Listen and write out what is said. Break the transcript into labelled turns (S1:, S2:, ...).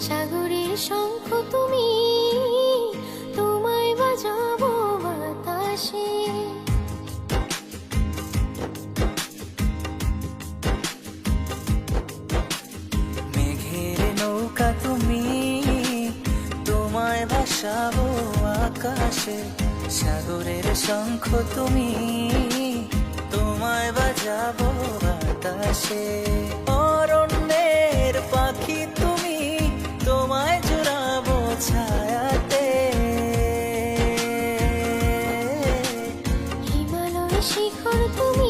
S1: সাগরের শঙ্খ তুমি তোমায় মেঘের নৌকা তুমি তোমায় আকাশে সাগরের
S2: শঙ্খ তুমি তোমায় বাজাবো শিখর তুমি